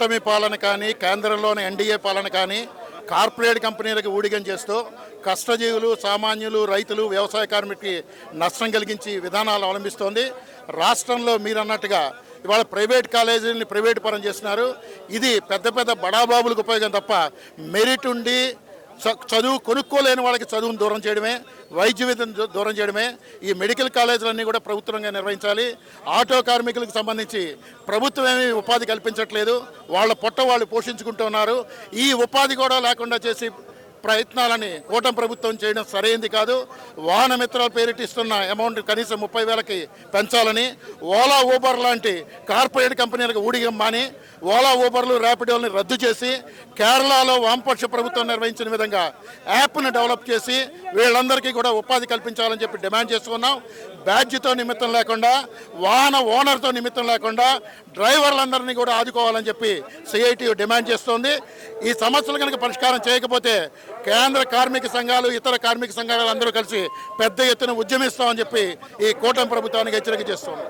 కూటమి పాలన కానీ కేంద్రంలోని ఎన్డీఏ పాలన కానీ కార్పొరేట్ కంపెనీలకు ఊడిగం చేస్తూ కష్టజీవులు సామాన్యులు రైతులు వ్యవసాయ కార్మికులకి నష్టం కలిగించి విధానాలు అవలంబిస్తోంది. రాష్ట్రంలో మీరు అన్నట్టుగా ఇవాళ ప్రైవేట్ కాలేజీని ప్రైవేట్ పరం చేస్తున్నారు. ఇది పెద్ద పెద్ద బడాబాబులకు ఉపయోగం తప్ప మెరిట్ ఉండి చదువు కొనుక్కోలేని వాళ్ళకి చదువును దూరం చేయడమే వైద్య విద్యను దూరం చేయడమే ఈ మెడికల్ కాలేజీలన్నీ కూడా ప్రభుత్వంగా నిర్వహించాలి. ఆటో కార్మికులకు సంబంధించి ప్రభుత్వం ఏమీ ఉపాధి కల్పించట్లేదు. వాళ్ళ పొట్ట వాళ్ళు పోషించుకుంటున్నారు ఈ ఉపాధి కూడా లేకుండా చేసి ప్రయత్నాలని కూటమి ప్రభుత్వం చేయడం సరైంది కాదు. వాహన మిత్రాలు పేరిటిస్తున్న అమౌంట్ కనీసం ముప్పై వేలకి పెంచాలని ఓలా ఊబర్ లాంటి కార్పొరేట్ కంపెనీలకు ఊడిగం మాని ఓలా ఊబర్లు ర్యాపిడోల్ని రద్దు చేసి కేరళలో వామపక్ష ప్రభుత్వం నిర్వహించిన విధంగా యాప్ను డెవలప్ చేసి వీళ్ళందరికీ కూడా ఉపాధి కల్పించాలని చెప్పి డిమాండ్ చేస్తున్నాం. బ్యాడ్జ్తో నిమిత్తం లేకుండా వాహన ఓనర్తో నిమిత్తం లేకుండా డ్రైవర్లందరినీ కూడా ఆదుకోవాలని చెప్పి సిఐటి డిమాండ్ చేస్తోంది. ఈ సమస్యలు కనుక పరిష్కారం చేయకపోతే కేంద్ర కార్మిక సంఘాలు ఇతర కార్మిక సంఘాలు అందరూ కలిసి పెద్ద ఎత్తున ఉద్యమిస్తామని చెప్పి ఈ కూటమి ప్రభుత్వానికి హెచ్చరిక చేస్తున్నాం.